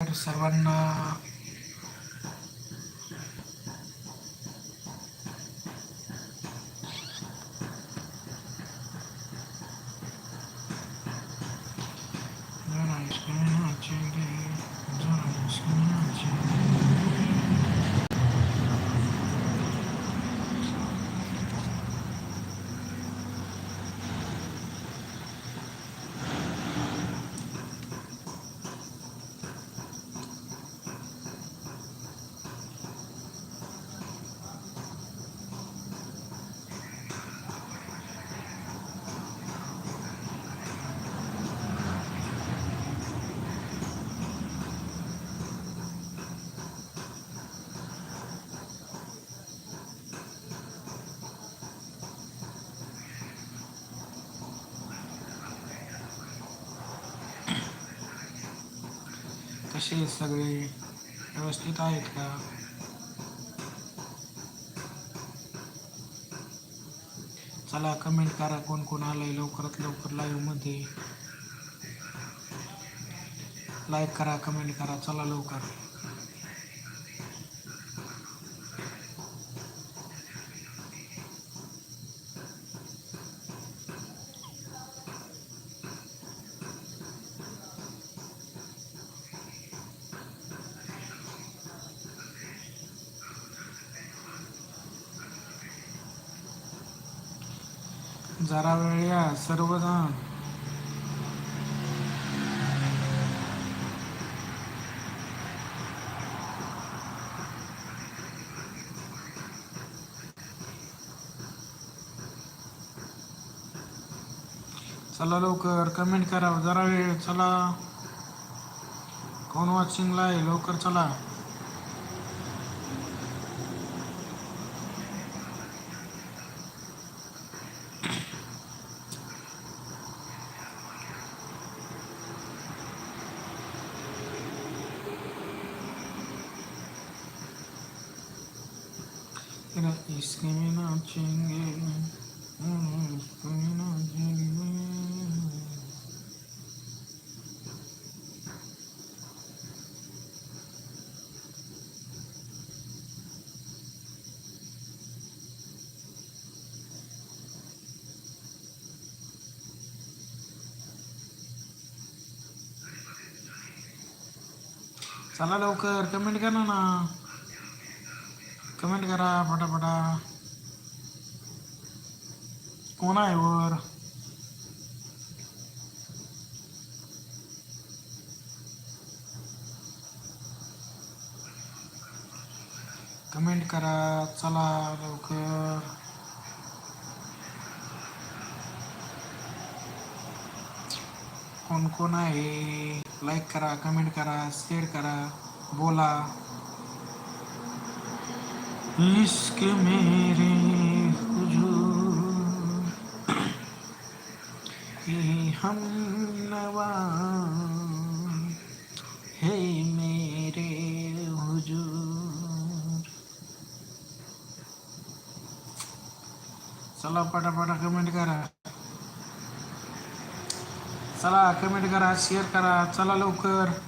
तर सर्वांना कसे सगळे व्यवस्थित आहेत का? चला कमेंट करा कोण कोण आलंय लवकरात लवकर लाईव्हमध्ये. लाईक करा कमेंट करा. चला लवकर. जरा वेळ या सर्वजण चला लवकर कमेंट करा जरा वेळ चला. कोण वॉचिंगला आहे? लवकर चला. चला लवकर कमेंट करा ना. कमेंट करा पटापटा कोण आहे वर? कमेंट करा चला लवकर. कोण कोण आहे? लाईक करा कमेंट करा शेअर करा, बोला। इश्क मेरे हम नवा है मेरे हुजूर। चला पटापटा कमेंट करा। कमेंट करा शेअर करा. चला लवकर.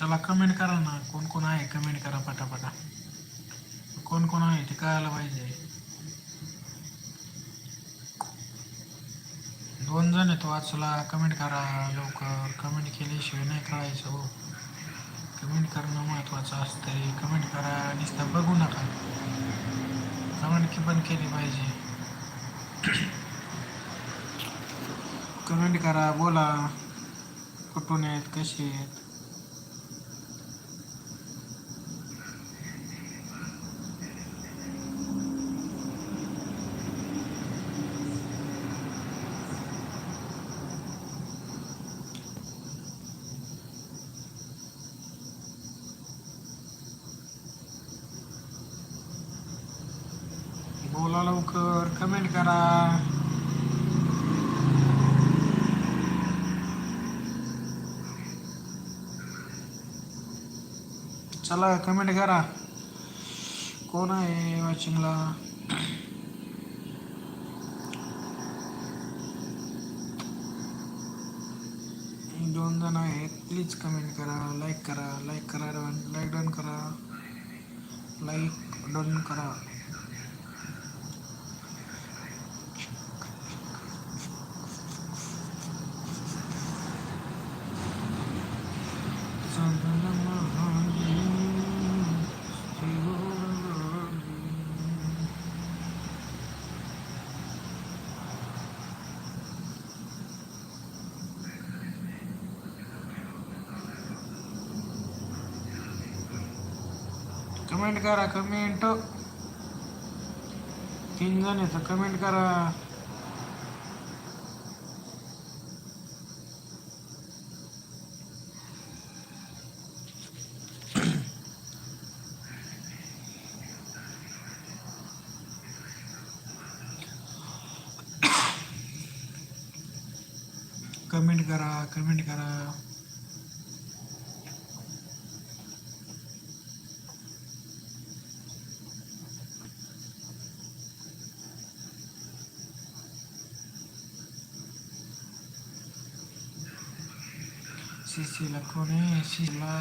चला कमेंट करा ना. कोण कोण आहे? कमेंट करा पटापटा. कोण कोण आहे? ते कळायला पाहिजे. दोन जण आहेत हो वाचला कमेंट करा लवकर. कमेंट केल्याशिवाय नाही कळायचं हो. कमेंट करणं महत्त्वाचं असतंय. कमेंट करा. नुसतं बघू नका. कमेंट की पण केली पाहिजे. कमेंट करा. बोला. कुठून आहेत? कसे आहेत? बोला लवकर कमेंट करा. चला कमेंट करा. कोण आहे वॉचिंगला? दोन जण आहेत. प्लीज कमेंट करा लाईक करा लाईक करा लाईक डन करा. लाईक डन करा. कमेंट करा कमेंट तीन जण आहेत कमेंट करा कमेंट करा कमेंट करा शिशीला कोण आहे शिला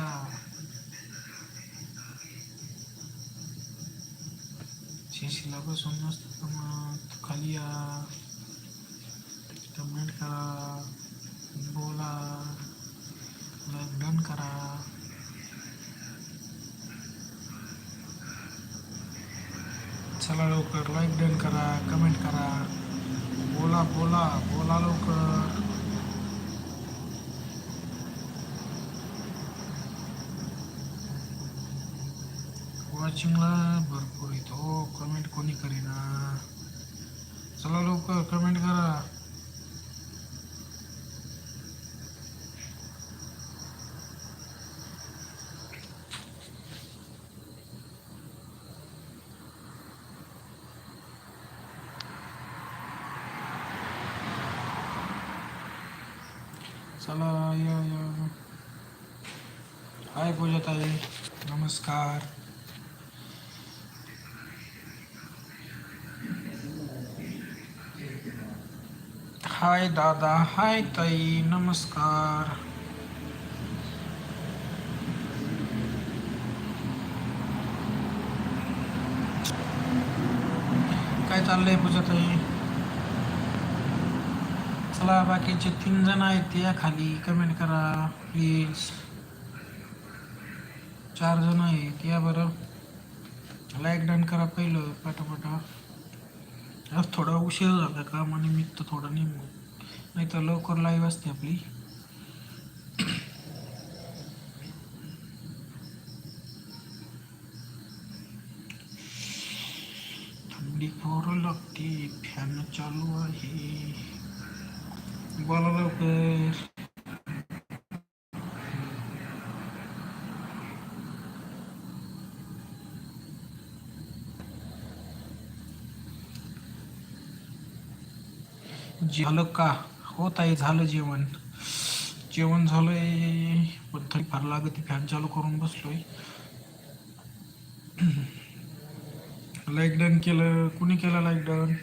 शिशीला बसून मस्त मग खाली या कमेंट करा बोला. लाईक डन करा. चला लवकर लाईक डन करा कमेंट करा. बोला बोला बोला लवकर. वॉचिंगला भरपूर येतो. कमेंट कोणी करीना. चला लवकर कमेंट करा. हाय पूजाताई नमस्कार। हाय दादा हाय ताई नमस्कार। काय चाललंय पूजाताई? चला बाकीचे तीन जण आहेत ते या खाली कमेंट करा प्लीज चार जण आहेत या बरं. लाईक डन करा पहिलं पटापटा. आज थोडा उशीर झाला कामानिमित्त थोडा नेमू नाही तर लवकर लाईव्ह असते आपली. थंडी फोर लागते फॅन चालू आहे. बोला लवकर झालं का? हो ताई झालं जेवण. जेवण झालंय पण थंडी फार लागत फॅन चालू करून बसलोय. लाईक डन केलं. कुणी केलं लाईक डन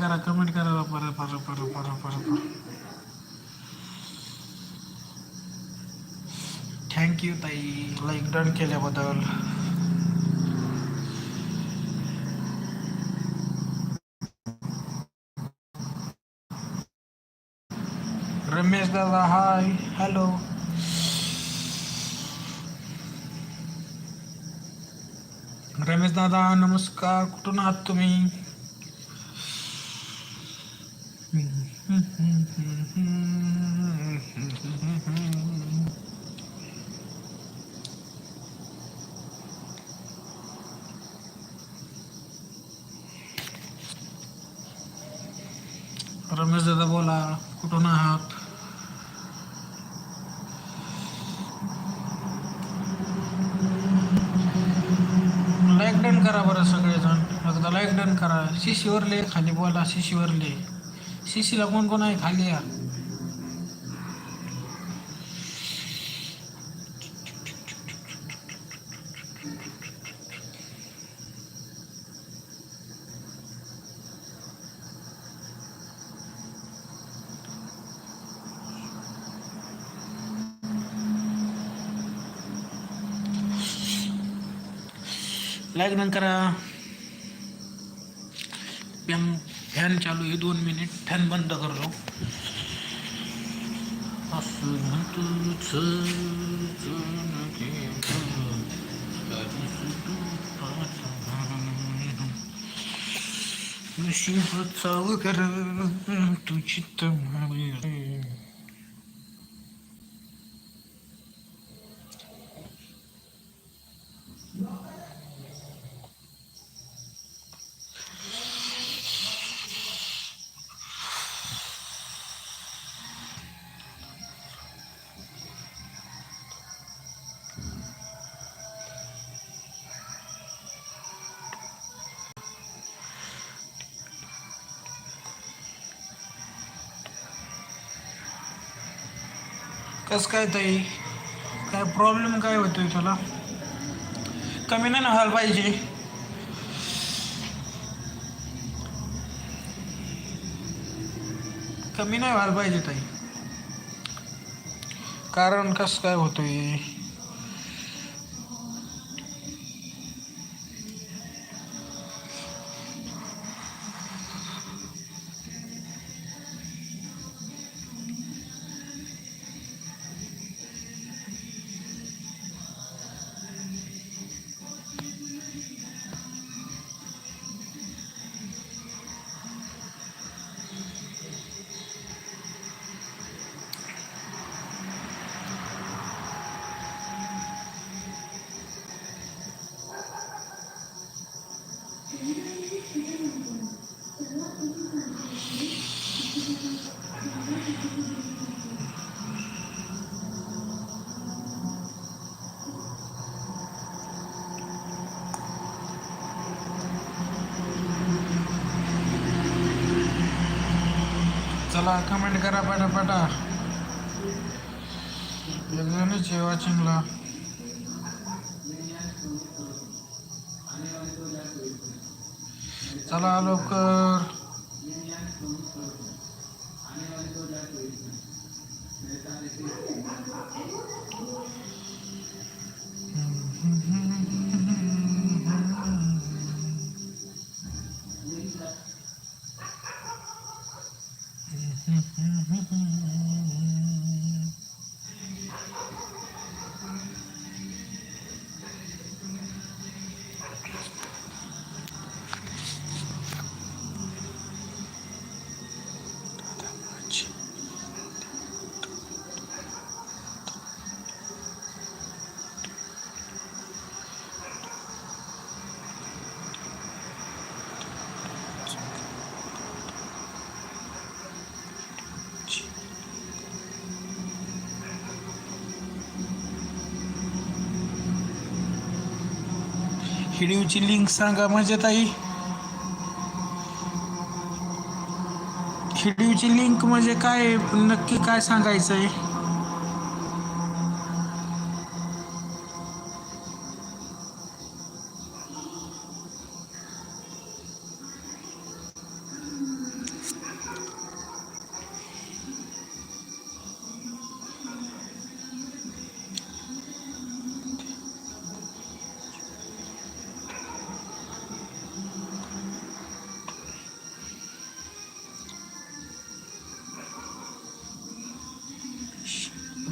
करा कमेंट करा परत परत परत परत परत. थँक्यू ताई. लाईक डन केल्याबद्दल. रमेश दादा हाय हॅलो रमेश दादा नमस्कार. कुठून आहात तुम्ही? रमेश दादा बोला कुठून आहात? लाईक डन करा बरं सगळेजण. एकदा लाईक डन करा. शिशीवरले खाली बोला शिशीवरले. शिशीला कोण कोण आहे? खाली या. लाईक डन करा फॅन फॅन चालू आहे दोन मिनिट फॅन बंद करतो असं तुझं जण केलं, नशिबाचा वगर तुझी तमारी कसं काय ताई? काय प्रॉब्लेम काय होतोय त्याला कमी नाही ना व्हायला पाहिजे. कमी नाही व्हायला पाहिजे ताई. कारण कसं काय होतोय? चला कमेंट करा पटापटा. एक जणच आहे वॉचिंगला चला लवकर. व्हिडिओची लिंक सांगा म्हणजे ताई. व्हिडिओची लिंक म्हणजे काय? नक्की काय सांगायचं आहे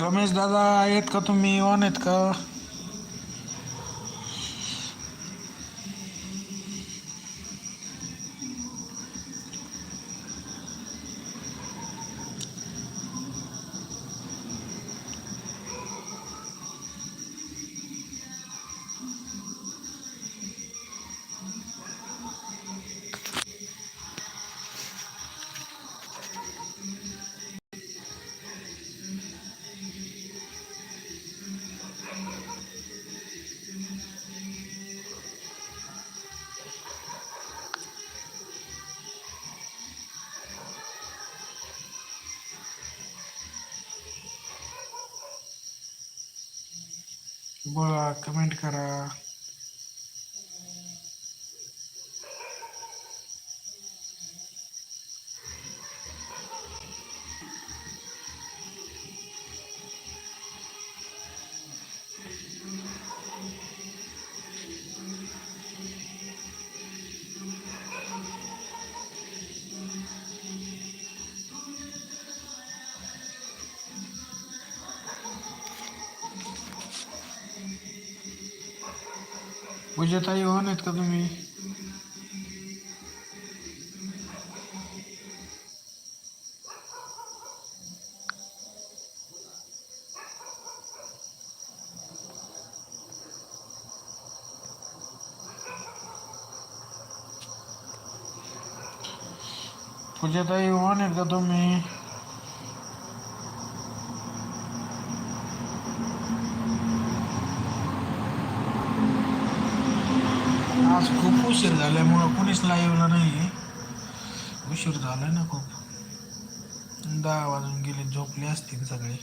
रमेश दादा आहेत का तुम्ही? ऑन आहेत का? बघा कमेंट करा. पूजाताई ऑन हो आहेत का तुम्ही? पूजाताई ऑन हो आहेत का तुम्ही? आज खूप उशीर झाल्यामुळं कोणीच लाईव्हला नाही उशीर झाला ना खूप दहा वाजून गेले झोपले असतील सगळे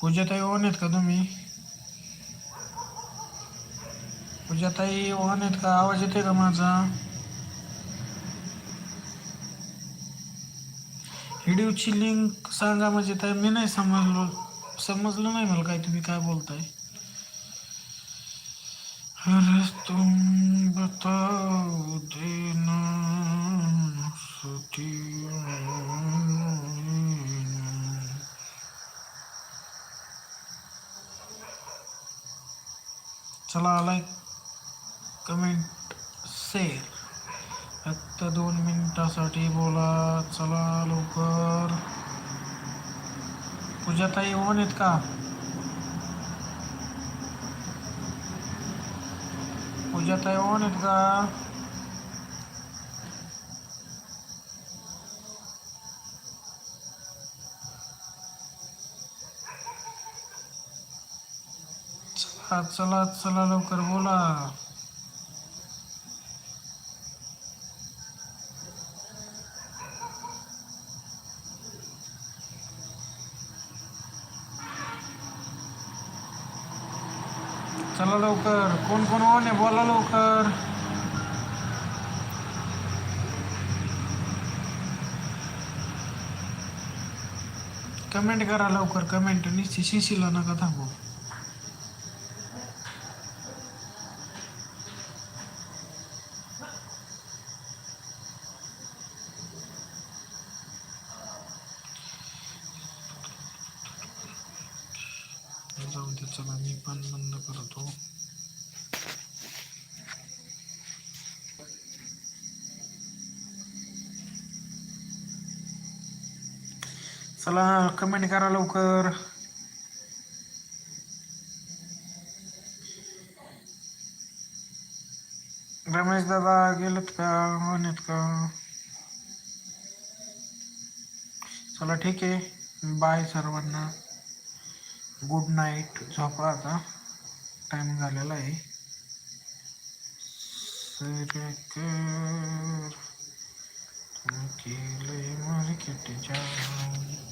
पूजाताई ओन आहेत का तुम्ही? पूजाताई ओन आहेत का? आवाज येते का माझा? व्हिडिओची लिंक सांगा म्हणजे ताई मी नाही समजलो. समजलं नाही मला काय तुम्ही काय बोलताय. अरे तुम बताओ देना चला लाईक कमेंट शेअर फक्त दोन मिनिटासाठी बोला. चला लवकर. पूजाताई ओन आहेत का? पूजाताई ओन आहेत का? हा चला चला लवकर बोला. चला लवकर कोण कोण ऑन आहे? बोला लवकर. कमेंट करा लवकर कमेंट. निश्चित शिशीला नका थांबू जाऊन दे चला मी पण बंद करतो. चला कमेंट करा लवकर. रमेश दादा गेलत का? म्हणत का? चला ठीक आहे. बाय सर्वांना. गुड नाईट झोपा आता. टाइम झालेला आहे. सरकर केलंय मार्केट जाम